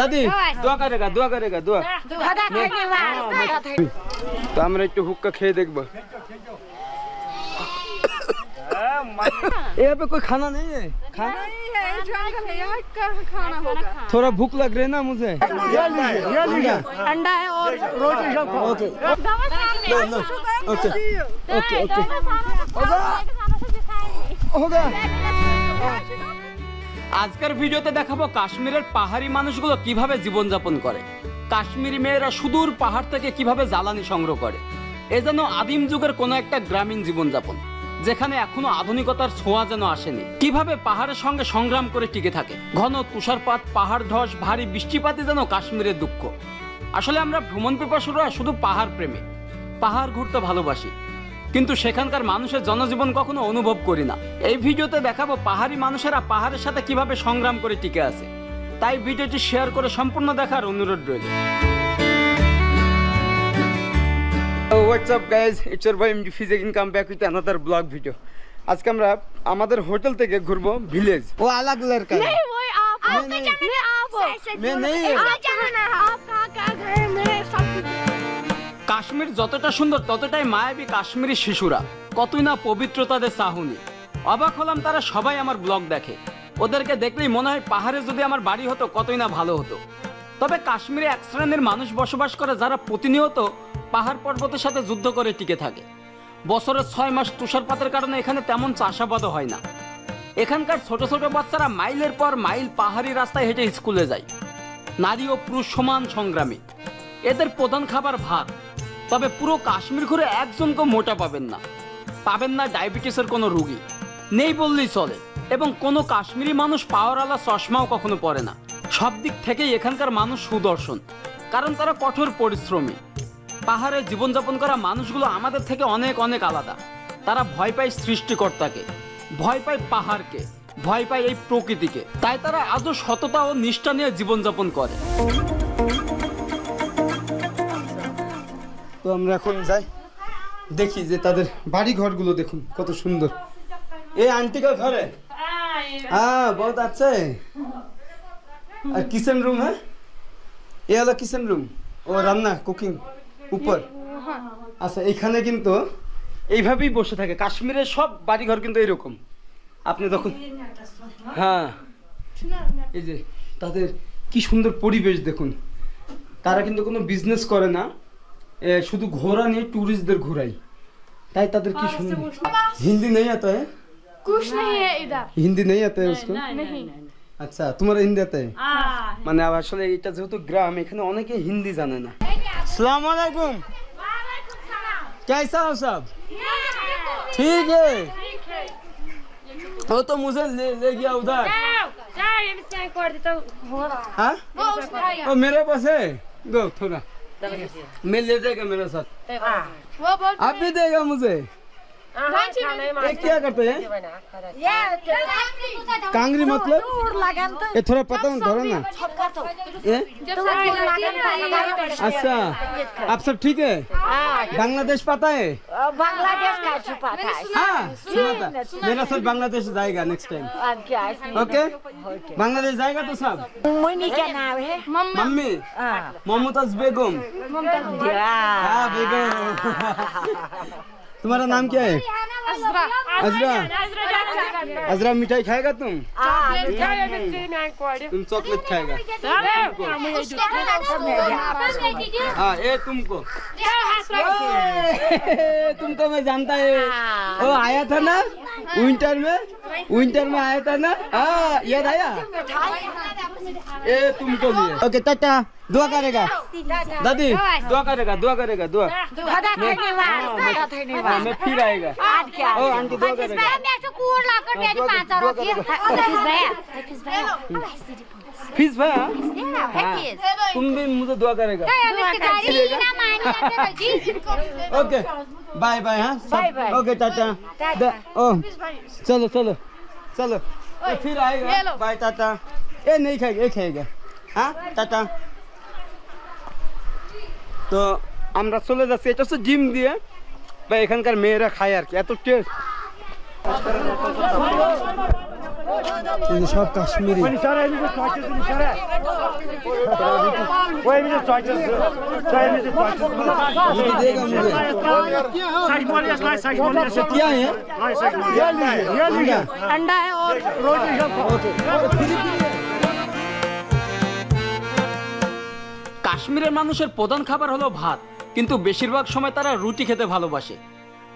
दादी। दुआ करेगा दुआ करेगा दुआ। तो हमने एक हुक्का खे देख यहाँ पे कोई खाना नहीं है। खाना खाना थोड़ा भूख लग रही है ना मुझे। अंडा है और रोटी सब ओके। ओके। Okay okay. होगा होगा আজকের ভিডিওতে দেখাবো কাশ্মীরের পাহাড়ি মানুষগুলো কীভাবে জীবনযাপন করে। কাশ্মীরি মেয়েরা সুদূর পাহাড় থেকে কীভাবে জ্বালানি সংগ্রহ করে। এ যেন আদিম যুগের কোনো একটা গ্রামীণ জীবনযাপন, যেখানে এখনও আধুনিকতার ছোঁয়া যেন আসেনি। কীভাবে পাহাড়ের সঙ্গে সংগ্রাম করে টিকে থাকে। ঘন তুষারপাত, পাহাড় ধস, ভারী বৃষ্টিপাতই যেন কাশ্মীরের দুঃখ। আসলে আমরা ভ্রমণ পিপাসুরা শুধু পাহাড় প্রেমী। পাহাড় ঘুরতে ভালোবাসি। কিন্তু সেখানকার মানুষের জনজীবন কখনো অনুভব করি না এই ভিডিওতে দেখাবো পাহাড়ি মানুষেরা পাহাড়ের সাথে কিভাবে সংগ্রাম করে টিকে আছে তাই ভিডিওটি শেয়ার করে সম্পূর্ণ দেখার অনুরোধ রইল WhatsApp guys it's your boy MD physique income back with another blog video আজকে আমরা আমাদের হোটেল থেকে ঘুরবো ভিলেজ ও আলাগ লড়কা नहीं वो आप नहीं नहीं आप मैं नहीं কাশ্মীর যতটা সুন্দর, ততটাই মায়াবী কাশ্মীরি শিশুরা। কতই না পবিত্র তাদের চাহুনি অবাক হলাম তারা সবাই আমার ব্লগ দেখে। ওদেরকে দেখলেই মনে হয় পাহাড়ে যদি আমার বাড়ি হতো, কতই না ভালো হতো। তবে কাশ্মীরে এক শ্রেণির মানুষ বসবাস করে যারা প্রতিনিয়ত পাহাড় পর্বতের সাথে যুদ্ধ করে টিকে থাকে। বছরের ছয় মাস তুষারপাতের কারণে এখানে তেমন চাষাবাদও হয় না। এখানকার ছোট ছোট বাচ্চারা মাইলের পর মাইল পাহাড়ি রাস্তায় হেঁটে স্কুলে যায়। নারী ও পুরুষ সমান সংগ্রামী। এদের প্রধান খাবার ভাত। তবে পুরো কাশ্মীর ঘুরে একজনকেও মোটা পাবেন না। পাবেন না ডায়াবেটিসের কোনো রুগী। নেই বললেই চলে। এবং কোনো কাশ্মীরি মানুষ পাওয়ারওয়ালা চশমাও কখনো পরে না। সব দিক থেকেই এখানকার মানুষ সুদর্শন। কারণ তারা কঠোর পরিশ্রমী। পাহাড়ে জীবনযাপন করা মানুষগুলো আমাদের থেকে অনেক অনেক আলাদা। তারা ভয় পায় সৃষ্টিকর্তাকে। ভয় পায় পাহাড়কে। ভয় পায় এই প্রকৃতিকে। তাই তারা আজও সততা ও নিষ্ঠা নিয়ে জীবনযাপন করে। তো আমরা এখন যাই। দেখি যে তাদের বাড়ি ঘরগুলো দেখুন, কত সুন্দর। এই আন্টিকা ঘরে? হ্যাঁ বহুত আচ্ছা আর কিচেন রুম হ্যাঁ? এ হলো কিচেন রুম ও রান্না কুকিং উপর। আচ্ছা এখানে কিন্তু এইভাবেই বসে থাকে। কাশ্মীরের সব বাড়িঘর কিন্তু এরকম। আপনি তখন হ্যাঁ। এই যে তাদের কি সুন্দর পরিবেশ দেখুন। তারা কিন্তু কোনো বিজনেস করে না। শুধু ঘোরা নিয়ে ট্যুরিস্টদের ঘোরাই তাই তাদের কি সুন্দর হিন্দি নেই आता है कुछ नहीं है इधर হিন্দি নেই आता है उसको नहीं আচ্ছা তোমার হিন্দি आता है মানে আবার আসলে এটা যেহেতু গ্রাম এখানে অনেকে হিন্দি জানে না সালাম আলাইকুম कैसा हो सब ठीक है वो तो मुझे ले ले गया उधर हाँ वो मेरे पास है गो थोड़ा मैं ले जाएगा मेरे साथ वो बोल आप भी देगा मुझे ये क्या करते हैं कांगरी मतलब ये थोड़ा पता नहीं धरो ना ये अच्छा आप सब ठीक है बांग्लादेश पता है बांग्लादेश का छुपा था हाँ सुना था मेरा सब बांग्लादेश जाएगा नेक्स्ट टाइम अब क्या है? ओके बांग्लादेश जाएगा तो सब मुन्नी क्या नाम है मम्मी हाँ। मोमताज बेगम या। हाँ बेगम तुम्हारा नाम क्या है? अजरा अजरा अजरा मिठाई खाएगा तुम? हाँ, तुम चॉकलेट खाएगा। हाँ। ये तुमको। ए, तुमको मैं जानता है। वो आया था ना विंटर में? विंटर में आया था ना हाँ याद आया ये तुमको लिए ओके टाटा दुआ करेगा दादी दुआ करेगा दुआ करेगा दुआ धन्यवाद धन्यवाद हाँ, मैं फिर आएगा आज क्या ओ आंटी दुआ करेगा दुआ करेगा फीस भाई हाँ तुम भी मुझे दुआ करेगा ओके बाय बाय हाँ Bye bye. Okay Tata the- ओ चलो चलो चलो ए, फिर आएगा बाय टाटा ए नहीं खाएगा ये खाएगा हाँ টাটা তো আমরা চলে যাচ্ছি এটা হচ্ছে জিম দিয়ে বা এখানকার মেয়েরা খায় আর কি এত টেস্ট সব কাশ্মীরি वो ये मुझे चॉइसेस चाहे मुझे चॉइसेस रोटी देगा मुझे साइज बोलिए स्लाइस साइज बोलिए क्या है स्लाइस साइज बोलिए अंडा है और रोटी सब কাশ্মীরের মানুষের প্রধান খাবার হলো ভাত কিন্তু বেশিরভাগ সময় তারা রুটি খেতে ভালোবাসে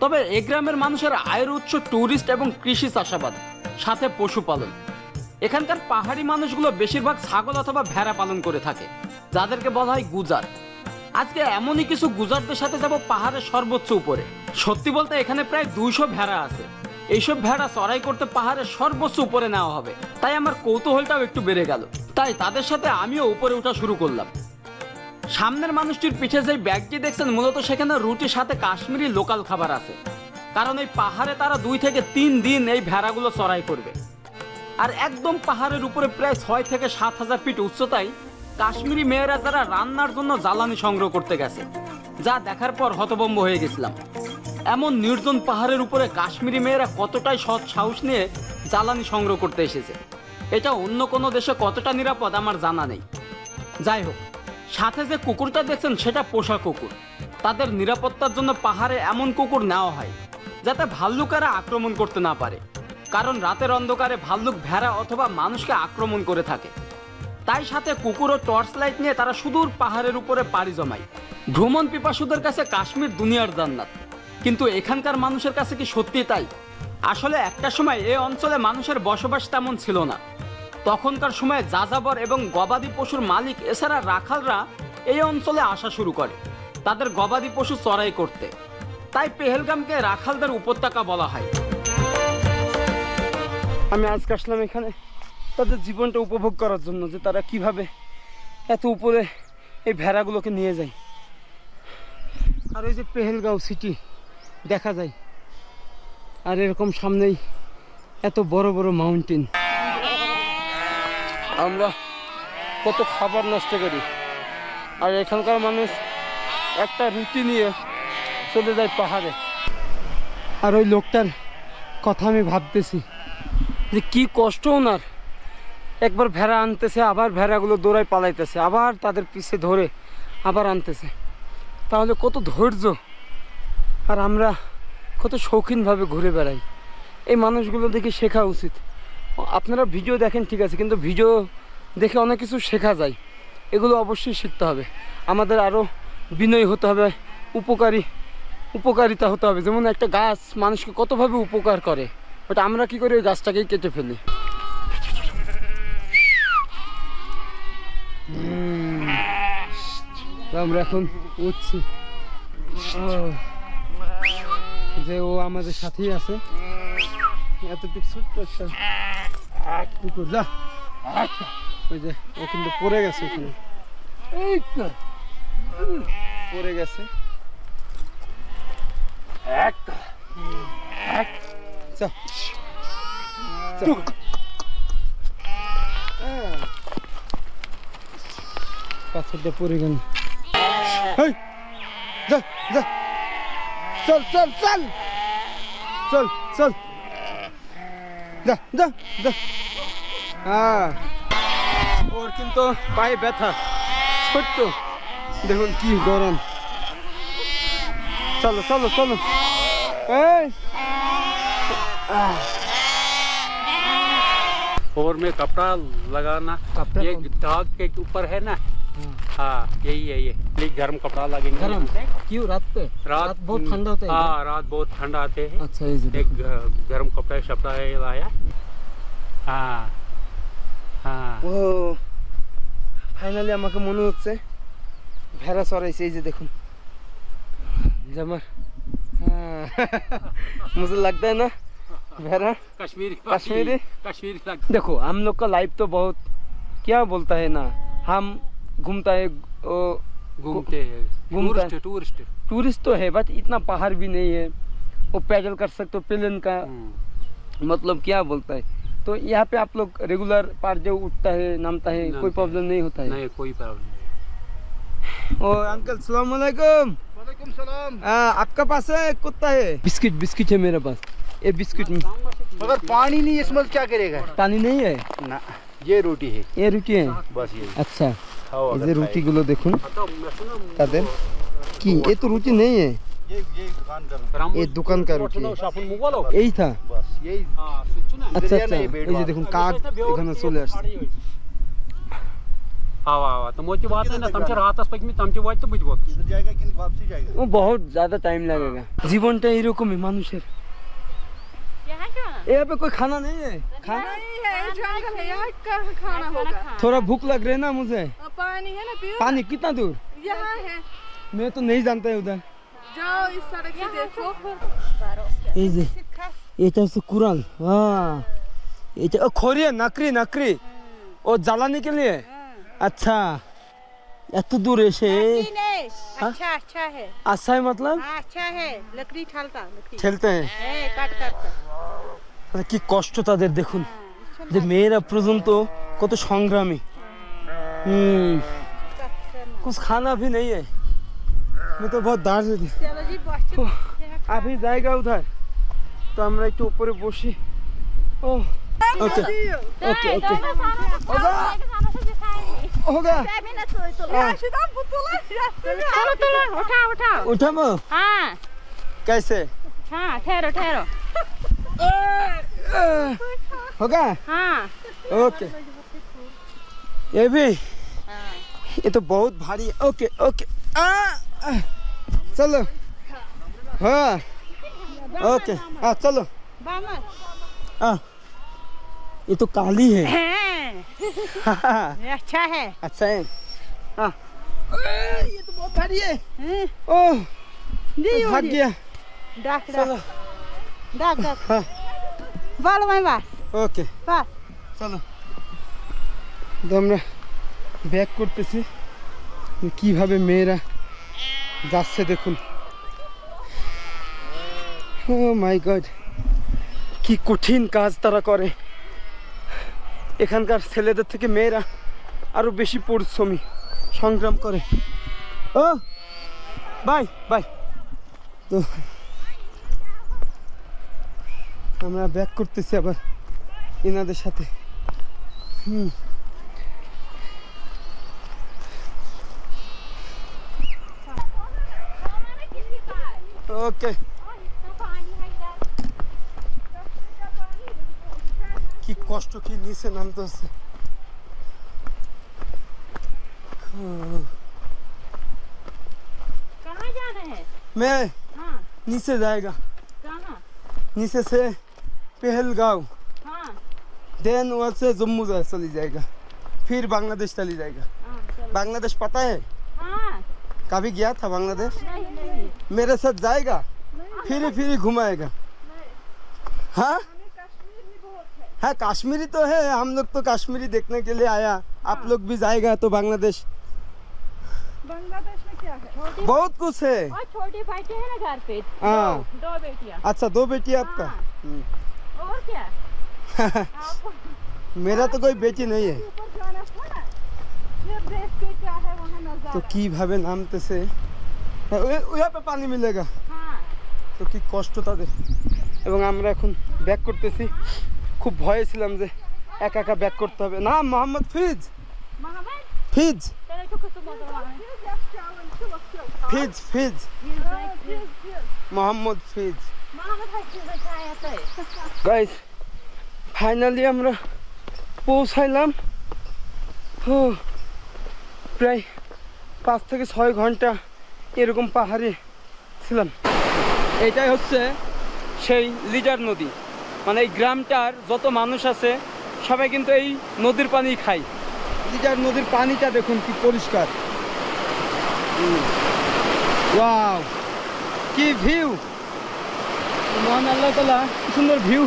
তবে এ গ্রামের মানুষের আয়ের উৎস ট্যুরিস্ট এবং কৃষি চাষাবাদ সাথে পশুপালন। এখানকার পাহাড়ি মানুষগুলো বেশিরভাগ ছাগল অথবা ভেড়া পালন করে থাকে, যাদেরকে বলা হয় গুজার। আজকে এমনই কিছু গুজারদের সাথে যাব পাহাড়ের সর্বোচ্চ উপরে। সত্যি বলতে এখানে প্রায় দুইশো ভেড়া আছে। এইসব ভেড়া চড়াই করতে পাহাড়ের সর্বোচ্চ উপরে নেওয়া হবে। তাই আমার কৌতূহলটাও একটু বেড়ে গেল। তাই তাদের সাথে আমিও উপরে ওঠা শুরু করলাম। সামনের মানুষটির পিঠে যে ব্যাগটি দেখছেন, মূলত সেখানে রুটির সাথে কাশ্মীরি লোকাল খাবার আছে। কারণ এই পাহাড়ে তারা দুই থেকে তিন দিন এই ভেড়াগুলো চড়াই করবে। আর একদম পাহাড়ের উপরে প্রায় ছয় থেকে সাত হাজার ফিট উচ্চতায় কাশ্মীরি মেয়েরা যারা রান্নার জন্য জ্বালানি সংগ্রহ করতে গেছে, যা দেখার পর হতবম্ব হয়ে গেছিলাম। এমন নির্জন পাহাড়ের উপরে কাশ্মীরি মেয়েরা কতটাই সৎ সাহস নিয়ে জ্বালানি সংগ্রহ করতে এসেছে, এটা অন্য কোনো দেশে কতটা নিরাপদ আমার জানা নেই। যাই হোক, সাথে যে কুকুরটা দেখছেন সেটা পোষা কুকুর। তাদের নিরাপত্তার জন্য পাহাড়ে এমন কুকুর নেওয়া হয়। যাতে ভাল্লুকেরা আক্রমণ করতে না পারে। কারণ রাতের অন্ধকারে ভাল্লুক ভেড়া অথবা মানুষকে আক্রমণ করে থাকে। তাই সাথে কুকুর ও টর্চ লাইট নিয়ে তারা সুদূর পাহাড়ের উপরে পাড়ি জমায়। ভ্রমণ পিপাসুদের কাছে কাশ্মীর দুনিয়ার জান্নাত। কিন্তু এখানকার মানুষের কাছে কি সত্যি তাই? আসলে একটা সময় এই অঞ্চলে মানুষের বসবাস তেমন ছিল না। তখনকার সময়ে যাযাবর এবং গবাদি পশুর মালিক এছাড়া রাখালরা এই অঞ্চলে আসা শুরু করে। তাদের গবাদি পশু চড়াই করতে। তাই পেহেলগামকে রাখালদের উপত্যকা বলা হয়। আমি আজকে আসলাম এখানে তাদের জীবনটা উপভোগ করার জন্য, যে তারা কীভাবে এত উপরে এই ভেড়াগুলোকে নিয়ে যায়। আর ওই যে পেহেলগাঁও সিটি দেখা যায়, আর এরকম সামনেই এত বড় বড় মাউন্টেন আমরা কত খাবার নষ্ট করি। আর এখানকার মানুষ একটা রুটি নিয়ে চলে যায় পাহাড়ে। আর ওই লোকটার কথা আমি ভাবতেছি যে কি কষ্ট ওনার। একবার ভেড়া আনতেছে, আবার ভেড়াগুলো দৌড়ায় পালাইতেছে, আবার তাদের পিছে ধরে আবার আনতেছে। তাহলে কত ধৈর্য। আর আমরা কত শৌখিনভাবে ঘুরে বেড়াই। এই মানুষগুলো দেখে শেখা উচিত। আপনারা ভিডিও দেখেন, ঠিক আছে, কিন্তু ভিডিও দেখে অনেক কিছু শেখা যায়। এগুলো অবশ্যই শিখতে হবে। আমাদের আরও বিনয়ী হতে হবে, উপকারী উপকারিতা হতে হবে। যেমন একটা গাছ মানুষকে কতভাবে উপকার করে বাট আমরা কি করি ওই গাছটাকেই কেটে ফেলি। আমরা এখন উঠছি। যে ও আমাদের সাথেই আছে। এতটুকু ছোট্ট একটা যা। ওই যে, ও কিন্তু পড়ে গেছে ওখানে। পড়ে গেছে। যা। যা। আহ। পাথরটা পড়ে গেল। চল চল চল। চল চল। যা যা যা। হ্যাঁ ওর কিন্তু পায়ে ব্যথা। ছোট্ট। দেখুন কি গরম। চলো চলো চলো এই और में कपड़ा लगाना कपड़ा ये कौन- दाग के ऊपर है ना हाँ यही है ये ये गर्म कपड़ा लगेंगे गरम क्यों रात पे रात बहुत ठंडा होता है इधर? हाँ रात बहुत ठंडा आते हैं अच्छा ये एक ग- गर्म कपड़ा शपड़ा है लाया हाँ हाँ ও ফাইনালি আমাকে মনে হচ্ছে ভেড়া চড়াইছে এই যে দেখুন जमर। हाँ। मुझे लगता है ना भैरा कश्मीरी कश्मीरी। कश्मीरी देखो हम लोग का लाइफ तो बहुत क्या बोलता है ना हम घूमता है घूमते हैं। घूमते टूरिस्ट टूरिस्ट तो है बट इतना पहाड़ भी नहीं है। वो पैदल कर सकते हो प्लेन का। हम्म। मतलब क्या बोलता है? तो यहाँ पे आप लोग रेगुलर पार जो उठता है नामता है कोई प्रॉब्लम नहीं होता है। नहीं कोई प्रॉब्लम नहीं। और अंकल सलामकुम सलाम वालेकुम वालेकुम सलाम आपका पास है कुत्ता है बिस्किट बिस्किट है मेरे पास ये बिस्किट में मगर पानी नहीं इसमें क्या करेगा पानी नहीं है ना ये रोटी है ये रुकी है बस ये अच्छा এই যে রুটিগুলো দেখুন তাদের কি এ তো রুটি নেই এ ये ये दुकान कर এ দোকান কা রুটি आपण मुगलो এই থা बस यही हां सुचू ना আচ্ছা আচ্ছা এই যে দেখুন কাক এখানে চলে আসছে बहुत ज़्यादा टाइम लगेगा। जीवन टेहरो यहाँ पे कोई खाना नहीं है। थोड़ा भूख लग रही है ना मुझे। पानी कितना दूर? यहाँ मैं तो नहीं जानता है उधर। जाओ ये जे तो हाँ। तो, नकरी नकरी। और जलाने के लिए? अच्छा এত দূর এসে हाँ? अच्छा अच्छा है अच्छा है मतलब हाँ अच्छा है लकड़ी ठालता लकड़ी খেলতে हैं ए, काट काट कर মানে কি কষ্ট তাদের দেখুন যে মেয়েরা পর্যন্ত কত সংগ্রামী হুম कुछ खाना भी नहीं है मैं तो बहुत दार से चलो जी बस अभी जाएगा उधर তো আমরা একটু উপরে বসি ও ওকে ওকে ওকে होगा। राशिदा पुतला चलो चलो उठाओ उठाओ। उठाबो हाँ। कैसे? हाँ ठहरो ठहरो। होगा? हाँ। ओके। ये भी? ये तो बहुत भारी है। Okay okay. आ, आ, चलो। हाँ। ओके। हाँ चलो। हाँ। ये तो काली है? हैं, ये अच्छा है अच्छा है हाँ ए, ये तो बहुत भारी है ओह भाग गया डाक चलो डाक डाक हाँ বলো মাই বাস ওকে বাস চলো তো আমরা ব্যাক করতেছি কিভাবে মেয়েরা যাচ্ছে দেখুন ও মাই গড কি কঠিন কাজ তারা করে এখানকার ছেলেদের থেকে মেয়েরা আরও বেশি পরিশ্রমী। সংগ্রাম করে। ও বাই বাই আমরা ব্যাক করতেছি আবার এনাদের সাথে। হুম। ওকে। কষ্ট কি নিচে নামতে হচ্ছে कहाँ जाना है मैं हाँ नीचे जाएगा कहाँ नीचे से पहलगांव हाँ देन वहाँ से जम्मू जा चली जाएगा फिर बांग्लादेश चली जाएगा हाँ चलो बांग्लादेश पता है हाँ कभी गया था बांग्लादेश नहीं नहीं मेरे साथ जाएगा फिर फिर घुमाएगा हाँ हाँ कश्मीरी तो है हम लोग तो कश्मीरी देखने के लिए आया आप लोग भी जाएगा तो बांग्लादेश बांग्लादेश में क्या है बहुत कुछ है और छोटे बेटे हैं ना घर पे हाँ। दो, दो बेटियाँ अच्छा दो बेटी आपका हाँ। हम्म। और क्या आपको मेरा तो कोई बेटी नहीं है ऊपर जाना था ना फिर देख के क्या है वहाँ তো नजारा কিভাবে নামতেছে হ্যাঁ, ওই- ওইভাবে পানি মিলেগা हाँ তো কি কষ্ট তাদের এবং আমরা এখন ব্যাক করতেছি খুব ভয়ে ছিলাম যে একা একা ব্যাক করতে হবে। না মোহাম্মদ ফিজ। ফিজ। ফিজ ফিজ। মোহাম্মদ ফিজ। গাইস ফাইনালি আমরা পৌঁছাইলাম। হো প্রায় পাঁচ থেকে ছয় ঘণ্টা এরকম পাহাড়ে ছিলাম। এটাই হচ্ছে সেই লিডার নদী। মানে এই গ্রামটার যত মানুষ আছে, সবাই কিন্তু এই নদীর পানি খায়। লিডার নদীর পানিটা দেখুন কি পরিষ্কার। ওয়াও, কি ভিউ। মহান আল্লাহ তালা সুন্দর ভিউ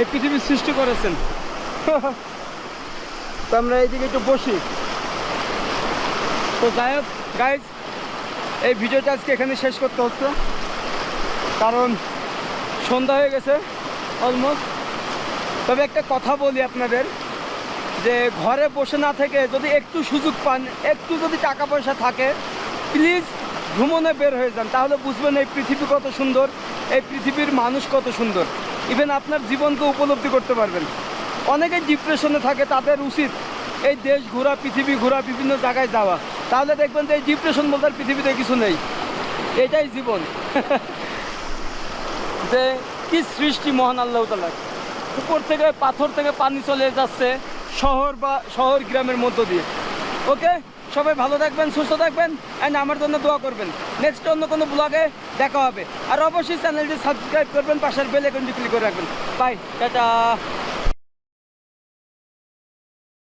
এই পৃথিবীর সৃষ্টি করেছেন। তো আমরা এইদিকে একটু বসি। তো যাই হোক গাইজ এই ভিডিওটা আজকে এখানে শেষ করতে হচ্ছে। কারণ সন্ধ্যা হয়ে গেছে। অলমোস্ট তবে একটা কথা বলি আপনাদের, যে ঘরে বসে না থেকে যদি একটু সুযোগ পান, একটু যদি টাকা পয়সা থাকে প্লিজ ভ্রমণে বের হয়ে যান। তাহলে বুঝবেন এই পৃথিবী কত সুন্দর, এই পৃথিবীর মানুষ কত সুন্দর। ইভেন আপনার জীবনকে উপলব্ধি করতে পারবেন। অনেকে ডিপ্রেশনে থাকে, তাদের উচিত এই দেশ ঘোরা, পৃথিবী ঘোরা, বিভিন্ন জায়গায় যাওয়া। তাহলে দেখবেন যে এই ডিপ্রেশন বলতে পৃথিবীতে কিছু নেই। এটাই জীবন। যে কি সৃষ্টি মহান আল্লাহ তালা উপর থেকে পাথর থেকে পানি চলে যাচ্ছে, শহর বা শহর গ্রামের মধ্য দিয়ে। ওকে? সবাই ভালো থাকবেন, সুস্থ থাকবেন অ্যান্ড আমার জন্য দোয়া করবেন। নেক্সট অন্য কোনো ব্লগে দেখা হবে। আর অবশ্যই চ্যানেলটি সাবস্ক্রাইব করবেন, পাশের বেলে আইকনটি ক্লিক করে রাখবেন। Bye tata.